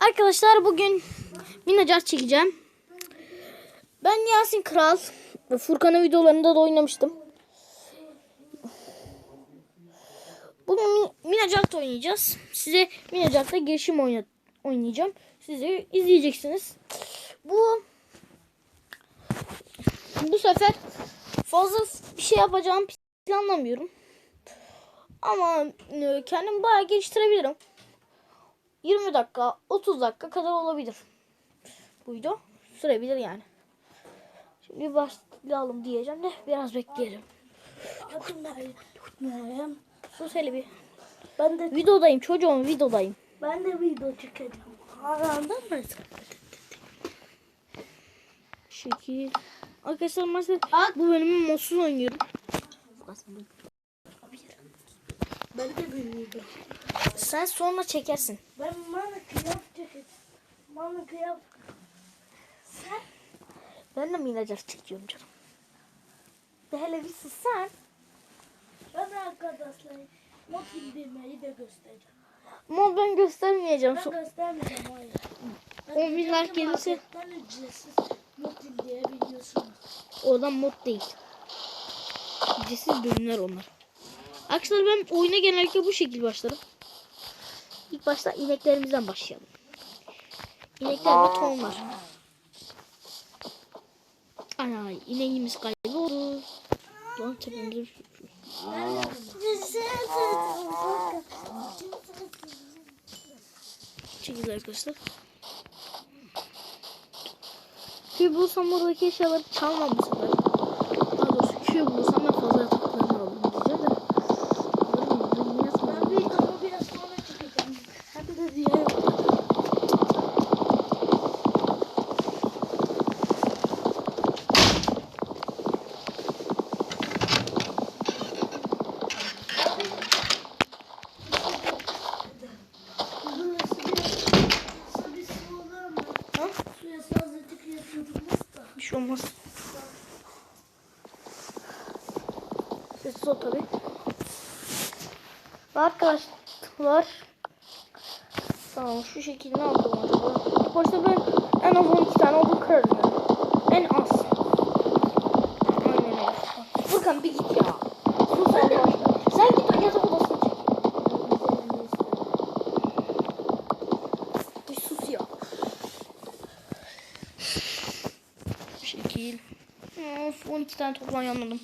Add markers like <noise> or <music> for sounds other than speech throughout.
Arkadaşlar bugün minacar çekeceğim. Ben Yasin Kral. Furkan'ın videolarında da oynamıştım. Bugün mi- Minecraft oynayacağız. Size Minecraft'ta girişim oyna oynayacağım. Siz de izleyeceksiniz. Bu bu sefer fazla bir şey yapacağım planlamıyorum. Ama e, kendimi bayağı geliştirebilirim. 20 dakika, 30 dakika kadar olabilir. Bu video sürebilir yani. Şimdi başlayalım diyeceğim de biraz bekleyelim. Sus hele bir. Ben de Videodayım çocuğum videodayım. ben de video çekeceğim. Anladın mı? Şekil. Arkadaşlar maalesef bu bölümü modsuz oynuyorum. Ben de video. Sen sonra çekersin. Ben bana kıyaf çekeceğim. Bana kıyaf. Sen Ben de Minecraft çekiyorum canım. De hele bir sus sen. ben arkadaşlar mod indirmeyi de göstereceğim. Ama ben göstermeyeceğim. Ben göstermeyeceğim hayır. Ben 10 bin like gelirse ücretsiz mod indirebiliyorsunuz. oradan mod değil. Ücretsiz bölümler onlar. Arkadaşlar ben oyuna genellikle bu şekil başlarım. İlk başta ineklerimizden başlayalım. İnekler ve tohumlar. Ana ineğimiz kayboldu. Lan tepemize çekil arkadaşlar. Köy bulsam oradaki eşyaları çalmam bu sefer. Daha doğrusu köy bulsam ben fazla yataklarını alırım diyeceğim de. Alırım, ben yazmadım. Ben videomu biraz sonra çekeceğim. Hem de diğer Burası biraz bir su olur mu? Ha? Suya sazlıcık yapıyordunuz da. Bir şey olmaz. Sessiz ol tabi. Arkadaşlar. Tamam şu şekilde yapalım acaba? Başta ben en az 12 tane odun kırarım yani. En az. Aynen öyle. Furkan bir git ya. Sus Allah aşkına. Sen git yatak odasına çek. Bir sus ya. Bu şekil. Of 12 tane toplan yanladım.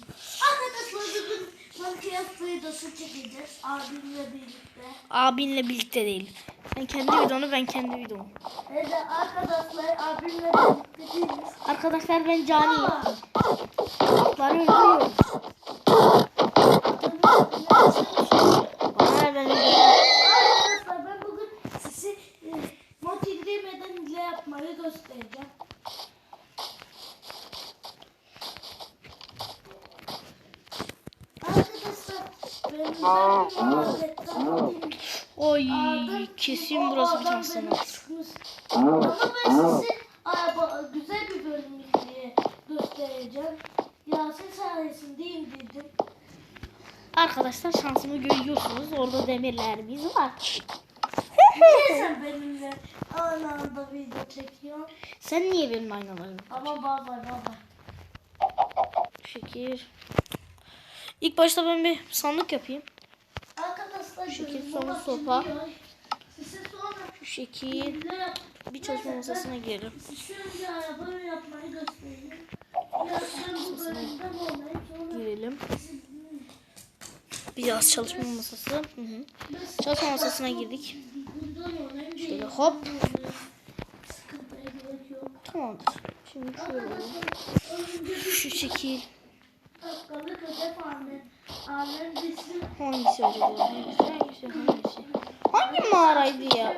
Arkadaşlar bugün Minecraft videosu çekeceğiz abimle birlikte. Abinle birlikte değil. Sen kendi videonu ben kendi videomu. Evet arkadaşlar abimle birlikte değiliz. Arkadaşlar ben. Ama Ben öldürüyorum. Bana ben öldürüyorum. Arkadaşlar ben bugün sizi e, mod indirmeden hile yapmayı göstereceğim. Arkadaşlar benim ben bir muhabbetten gideyim. Oy kesin burası bir adam tane beni sana. sıkmış. Ama ben size araba, güzel bir bölüm diye göstereceğim. Yasin sayesinde indirdim. Arkadaşlar şansımı görüyorsunuz. Orada demirlerimiz var. Niye sen benimle aynı anda video çekiyorsun? Sen niye benim aynalarım? Ama baba baba. Şekil. İlk başta ben bir sandık yapayım. Arkadaşlar Şekil gözüm sonra sopa. Şu şekil. Bir çalışma masasına girelim. Girelim. Biraz çalışma masası. Hı hı. Çalışma masasına girdik. Şöyle hop. Tamamdır. Şimdi şöyle Şu şekil. Dakikalık hedef annem. Annem bizim Hangisi acaba? Hangisi? Hangisi? Hangisi? Hangi mağaraydı ya?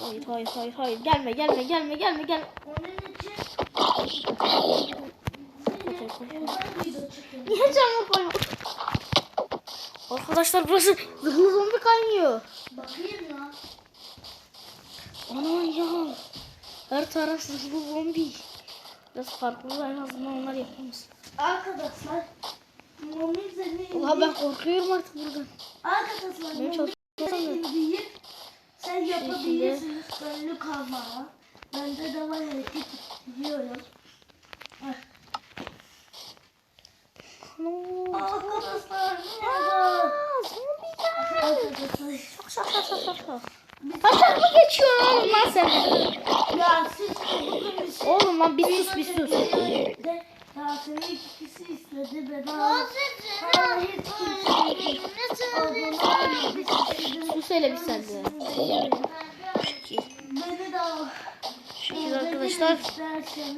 Hayır hayır hayır hayır. Gelme gelme gelme gelme gelme. Onun için. Niye camı koymadın? Arkadaşlar burası zırhlı zombi kaynıyor. Bakayım ya. Ana ya. Her taraf zırhlı zombi. Biraz farklı en azından onlar yapamaz. Arkadaşlar Mumin seni Ulan ben korkuyorum artık buradan. Arkadaşlar Ben Mumin çalışıyorum. seni indirip sen yapabilirsiniz önlük almaya. Bende de var hareket biliyorum. Heh. Arkadaşlar merhaba. Arkadaşlar. Kaçak mı geçiyorsun oğlum lan sen? Ya siz bugün bir şey Oğlum lan bir sus bir sus. Ya ben hiç kimse. Sus hele bir sen de. Beni de al. Şükür arkadaşlar.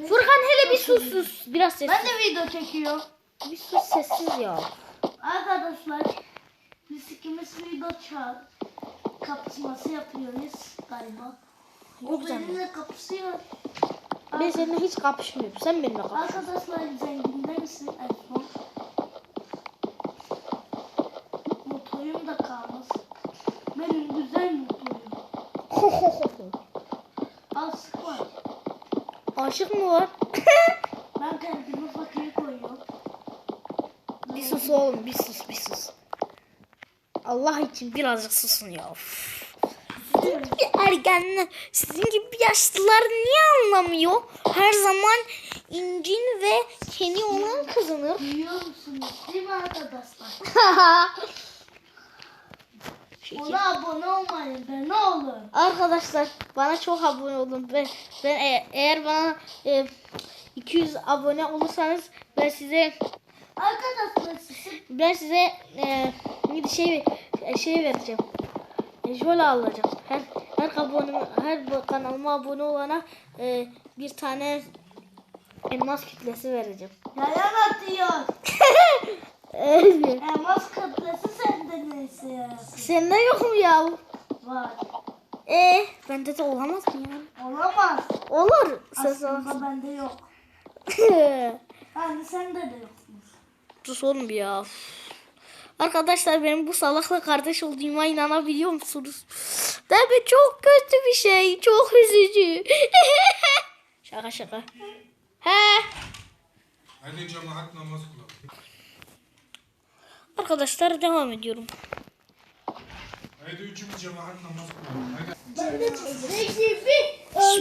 Furkan hele bir sus sus. Biraz sessiz. Ben de video çekiyorum. Bir sus sessiz ya. Arkadaşlar biz ikimiz video çağır kapışması yapıyoruz galiba. Yok canım. benimle kapışıyor. Ben seninle hiç kapışmıyorum. Sen benimle kapış. Arkadaşlar zenginde misin? Motorum da kalmaz. Benim güzel motorum. <laughs> Al sık var. Aşık mı var? <laughs> Ben kendimi fakir koyuyorum. bir sus oğlum bir sus bir sus. Allah için birazcık susun ya. Üf. Sizin gibi ergenler, sizin gibi yaşlılar niye anlamıyor? Her zaman incin ve keni olan kazanır. Biliyor musunuz değil mi arkadaşlar? <laughs> Ona abone olmayın be ne olur. Arkadaşlar bana çok abone olun. Ben, ben e- eğer bana e, 200 abone olursanız ben size Arkadaşlar ben size e, bir şey şey vereceğim. E, Jol alacağım. Her her abone her kanalıma abone olana e, bir tane elmas kütlesi vereceğim. yalan atıyor. <laughs> Elmas katlesi sende neyse ya. Sende yok mu ya? Var. E bende de olamaz mı ya? Olamaz. Olur. Aslında bende yok. Yani <laughs> sende de yokmuş. Sus oğlum bir ya. Arkadaşlar benim bu salakla kardeş olduğuma inanabiliyor musunuz? Değil mi? Çok kötü bir şey. Çok üzücü. <laughs> şaka şaka. He. Hadi cemaat namaz kılalım. Arkadaşlar devam ediyorum. Haydi üçümüz cemaat namaz kılalım. Haydi.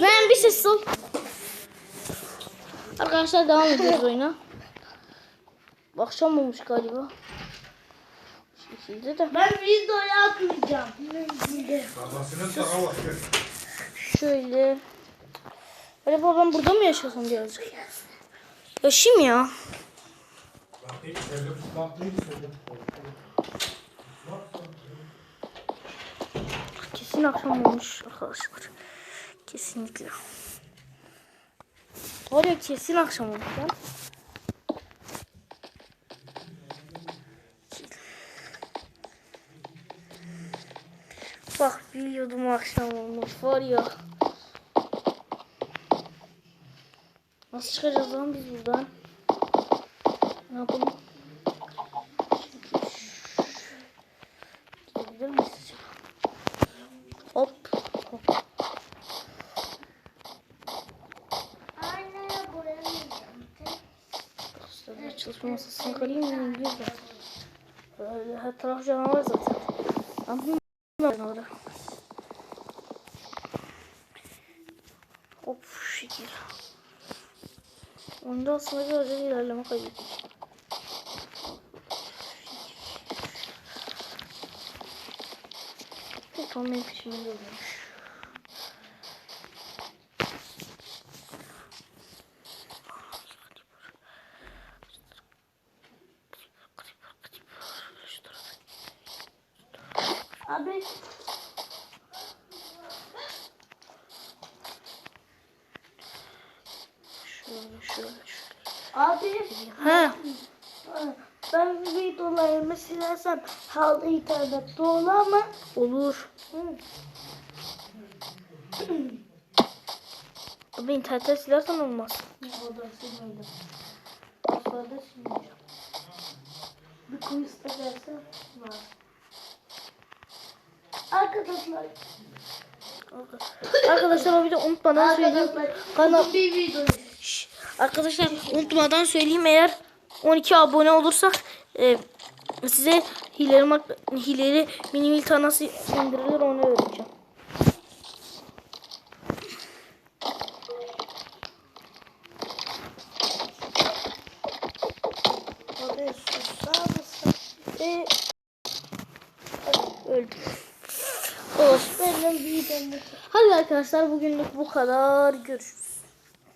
Ben bir ses ol. Arkadaşlar devam ediyoruz oyuna. Akşam olmuş galiba. Şimdi de Ben videoyu atmayacağım. Şöyle. Acaba ben burada mı yaşasam birazcık? Yaşayayım ya. Kesin akşam olmuş arkadaşlar. Kesinlikle. Var ya kesin akşam olmuş lan. Biliyordum akşam olmuş var ya. Nasıl çıkacağız lan biz buradan? Ne yapalım? Gidebilir miyiz? Hop. hop. Anne çalışma masasını kırayım mı? Böyle her taraf canavar zaten. Mı canavarı? Hop şu şekil. Onda aslında birazcık ilerleme kaydettim. Tam benim peşimde oluyormuş. Abi Şöyle şöyle şöyle. Abi Ha. ben videolarımı silersem halde internette olur ama Olur. Abi internetten silersen olmaz. o da silmedim. Asla da silmeyeceğim. Bir quiz de gelse var. Arkadaşlar, Arkadaşlar bir de unutmadan söyleyeyim. Kanal bir video Arkadaşlar unutmadan söyleyeyim eğer 12 abone olursak e, size hileli, hileli mini milta nasıl indirilir onu öğreteceğim. Hadi arkadaşlar bugünlük bu kadar. Görüşürüz.